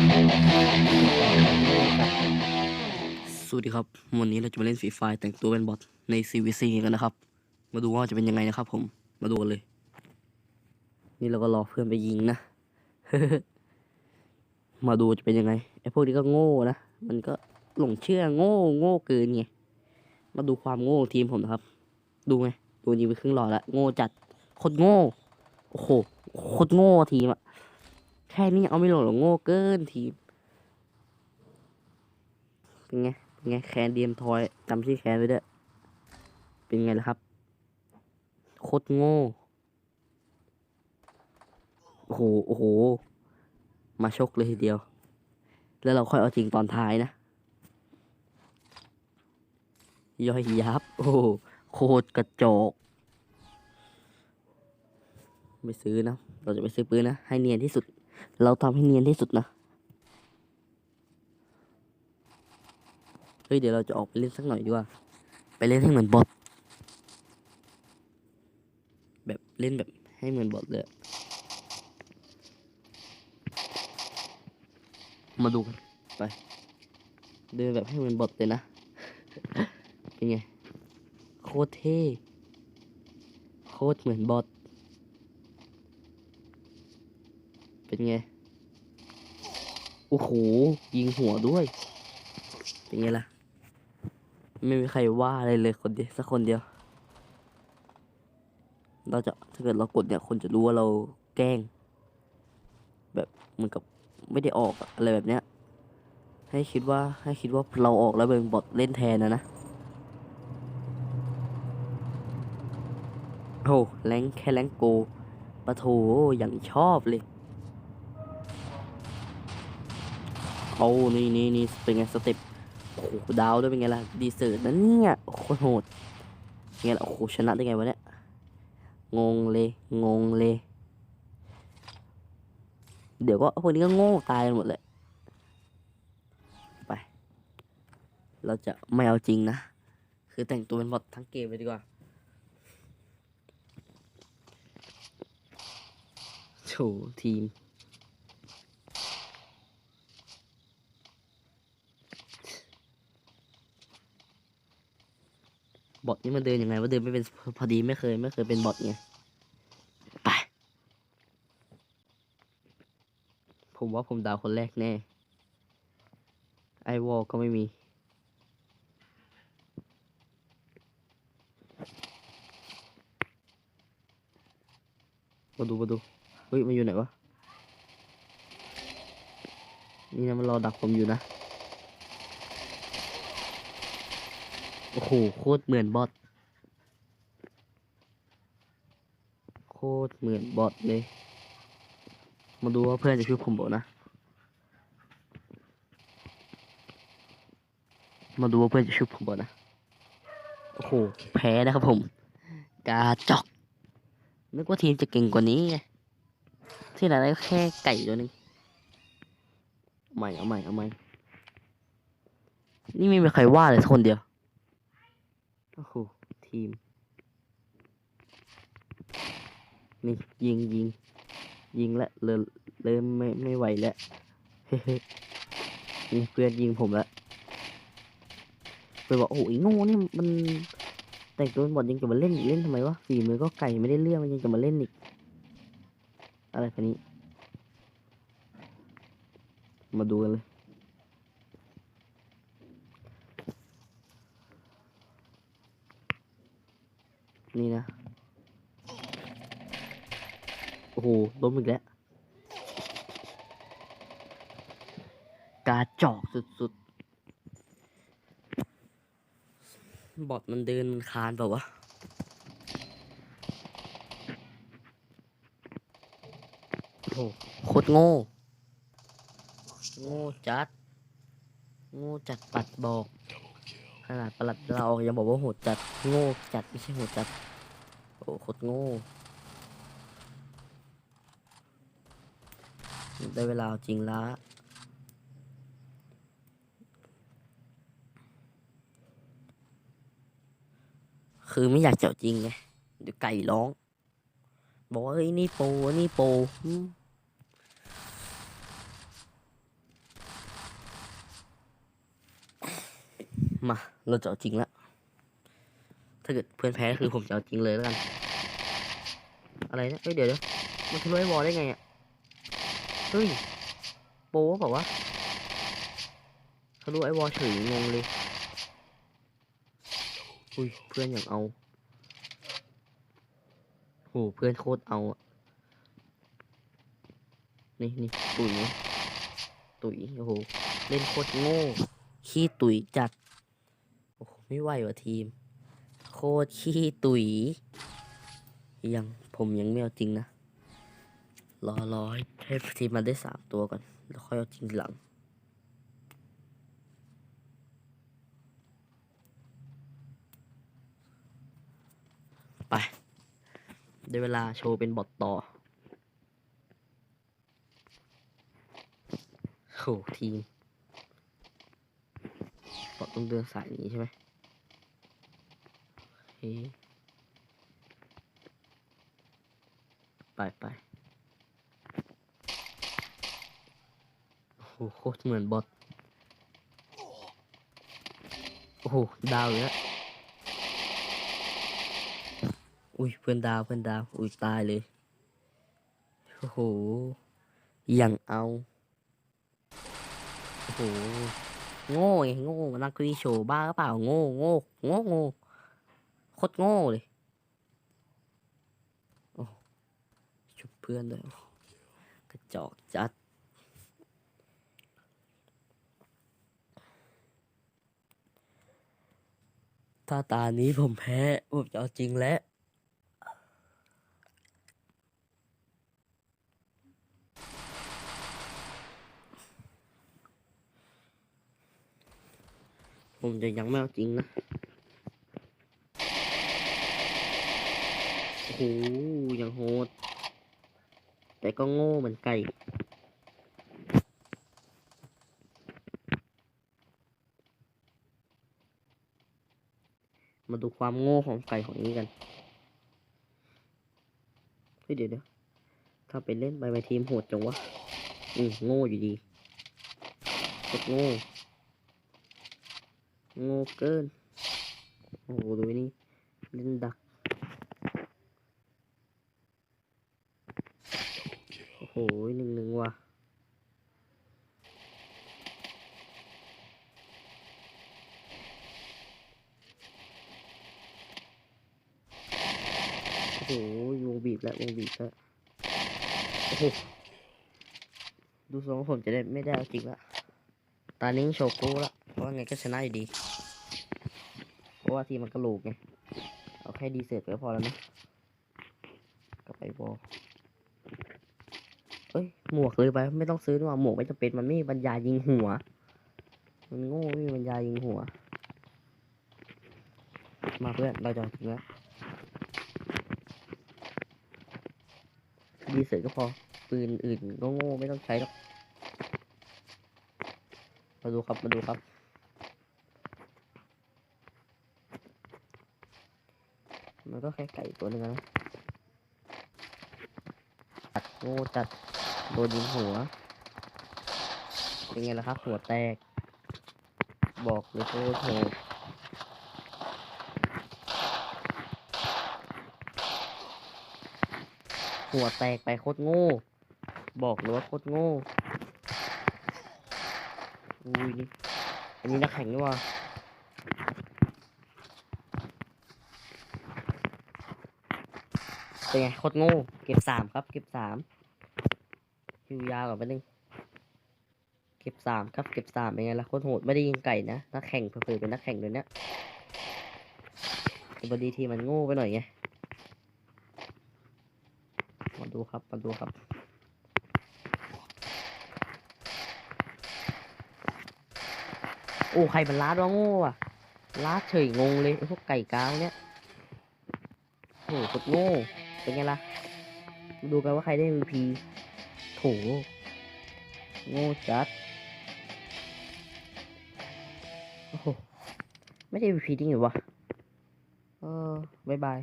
สวัสดีครับ วันนี้เราจะมาเล่นฟรีไฟแต่งตัวเป็นบอทใน CVC กันนะครับ มาดูว่าจะเป็นยังไงนะครับผม มาดูกันเลย นี่เราก็รอเพื่อนไปยิงนะ มาดูจะเป็นยังไง ไอ้พวกนี้ก็โง่นะ มันก็หลงเชื่อโง่โง่เกินไง มาดูความโง่ของทีมผมนะครับ ดูไง ดูยิงไปครึ่งหลอดละ โง่จัด โคตรโง่ โอ้โห โคตรโง่ทีมอะ แค่นี้ยังเอาไม่ลงหรอโง่เกินทีมเป็นไงเป็นไงแคนเดียมทอยจำชื่อแคนไว้ด้วยเป็นไงล่ะครับโคตรโง่โอ้โหโอ้โห มาชกเลยทีเดียว แล้วเราค่อยเอาจริงตอนท้ายนะย่อยยับ โอ้โหโคตรกระจก ไม่ซื้อนะ เราจะไม่ซื้อปืนนะ ให้เนียนที่สุด เราทำให้เนียนที่สุดนะ เฮ้ย เดี๋ยวเราจะออกไปเล่นสักหน่อยดีกว่า ไปเล่นให้เหมือนบอทแบบเล่นแบบให้เหมือนบอทเลย มาดูกัน ไป เดินแบบให้เหมือนบอทเลยนะ เป็นไง โคตรเท่ โคตรเหมือนบอท เป็นไง โอ้โห ยิงหัวด้วย เป็นไงล่ะ ไม่มีใครว่าอะไรเลยคนเดียวสักคนเดียว เราจะถ้าเกิดเรากดเนี่ยคนจะรู้ว่าเราแกล้ง แบบเหมือนกับไม่ได้ออกอะไรแบบเนี้ย ให้คิดว่าให้คิดว่าเราออกแล้วเป็นบอทเล่นแทนนะนะโอ้แรงแค่แรงโกปะโถอย่างชอบเลย อานี่นี่นี่เป็นไงสเต็ปโอ้โหดาวด้วยเป็นไงล่ะดีเซอร์นั่นเนี่ยโคตรโหดไงล่ะโอ้โหชนะได้ไงวะเนี่ยงงเลยงงเลย เดี๋ยวก็พวกนี้ก็โง่ตายกันหมดเลยไป เราจะไม่เอาจริงนะ คือแต่งตัวเป็นบอททั้งเกมเลยดีกว่าโถทีม บอทนี่มันเดินยังไงว่าเดินไม่เป็นพอดีไม่เคยไม่เคยเป็นบอทไงไปผมว่าผมดาวคนแรกแน่ ไอวอลก็ไม่มี มาดูมาดูเฮ้ยมาอยู่ไหนวะ นี่นะมันรอดักผมอยู่นะ โอ้โห โคตรเหมือนบอทโคตรเหมือนบอทเลย มาดูว่าเพื่อนจะช่วยผมบอนะ มาดูว่าเพื่อนจะช่วยผมบอนะ โอ้โห แพ้นะครับผม กาจอก นึกว่าทีมจะเก่งกว่านี้ ที่ไหนได้แค่ไก่ตัวหนึงเอาใหม่เอาใหม่เอาใหม่ นี่ไม่มีใครว่าเลยคนเดียว อ้โห ทีม นี่ ยิงยิง ยิงแล้วเริ่มเริ่มไม่ไม่ไหวแล้วเฮ้ยเพื่อนยิงผมแล้วเพื่อนบอกโอ้โหไอ้โง่นี่มัน แต่งตัวบอดยังจะมาเล่นอีกเล่นทำไมวะฝีมือก็ไก่ไม่ได้เรื่องมันยังจะมาเล่นอีก อะไรคันนี้ มาดูกันเลย นี่นะ โอ้โหล้มอีกแล้ว กาจอกสุดๆ บอดมันเดินมันคานเปล่าวะโอ้โหโคตรโง่ โง่จัด โง่จัดปัดบอกขนาดประหลัดเรายังบอกว่าโหดจัด โง่จัด ไม่ใช่โหดจัด โอ้โคตรงูได้เวลาจริงละคือไม่อยากเจาะจริงไงเดี๋ยวไก่ร้อง บอกว่าเฮ้ยนี่โปนี่โปมาเราเจาะจริงแล้วาเกิดเพื่อนแพ้คือผมจะเอาจริงเลยแล้วกัน อะไรเนี่ยเอ้ยเดี๋ยวเดี๋ยวมันทะลุไอ้วอลได้ไงอะ เฮ้ย โป๊บอกว่าวะทะลุไอ้วอลเฉยงงเลย อุ้ยเพื่อนอย่างเอาโหเพื่อนโคตรเอาอะนี่นี่ตุ๋ยตุ๋ยโอ้โห เล่นโคตรโง่ ขี้ตุ๋ยจัด โอ้โห ไม่ไหวว่ะทีม โคตรขี้ตุ๋ย ยังผมยังไม่เอาจริงนะ รอรอให้ให้ทีมมันได้สามตัวก่อน แล้วค่อยเอาจริงหลัง ไป ได้เวลาโชว์เป็นบทต่อโหทีมบอทต้องเดินสายนี้ใช่ไหม ไปไปโอ้โหโคตรเหมือนบอทโอ้โหดาวเลยอะอุ้ยเพื่อนดาวเพื่อนดาว อุ้ยตายเลย โอ้โหย่างเอา โอ้โห โง่ไงโง่นักรีโชว์บ้าเปล่า โง่ โง่ โง่โง่ คตรโง่เลยโอ้ชุบเพื่อนด้วยกระจอกจัด ถ้าตานี้ผมแพ้ ผมจะเอาจริงแล้วผมจะยังไม่เอาจริงนะ โอ้โหยังโหด แต่ก็โง่เหมือนไก่มาดูความโง่ของไก่ของนี้กัน เฮ้ยเดี๋ยวเดี๋ยวถ้าไปเล่นไปไปทีมโหดจังวะ อืมโง่อยู่ดีตรโง่ โง่เกิน โอ้โหดูนี่ เล่นดัก โอ้โหหนึ่งหนึ่งว่ะโอ้โหวงบีบแล้ววงบีบแล้วโอ้โหดูทรงว่าผมจะได้ไม่ได้จริงละตอนนี้โชว์กูละเพราะว่าไงก็ชนะอยู่ดี เพราะว่าทีมันกระโหลกไง เอาแค่ดีเสร็จก็พอแล้วนะกลับไปบอ เอ้ยหมวกเลยไปไม่ต้องซื้อดีกว่าหมวกไม่จำเป็นมันไม่มีบรรยายิงหัว มันโง่ไม่มีบรรยายิงหัว มาเพื่อนเราจะเอาจริงแล้วดีเสร็จก็พอปืนอื่นก็โง่ไม่ต้องใช้หรอกมาดูครับมาดูครับมันก็แค่ไก่ตัวหนึ่งนะจัดโง่จัด โดนยิงหัวเป็นไงล่ะครับ หัวแตก บอกเลยโคตรโหดหัวแตกไปโคตรโง่ บอกเลยว่าโคตรโง่อุ้ยอันนี้นักแข่งนี่ว่าเป็นไงโคตรโง่ เก็บสามครับ เก็บสาม คิวยาวก่อไปบนึงเก็บสามครับเก็บสามเป็นไงล่ะโคตรโหดไม่ได้ยิงไก่นะนักแข่งเผื่อเป็นนักแข่งเลยเนี่ยแต่พอดีทีมันโง่ไปหน่อยไงมาดูครับมาดูครับโอ้ใครมันลาดวะโง่อะลาดเฉยงงเลยไอ้พวกไก่กาวเนี่ยโอ้โหโคตรโง่เป็นไงล่ะดูกันว่าใครได้ MVP โถโง่จัด โอ้โห ไม่ได้พีดิ้งหรือวะ เออบายบาย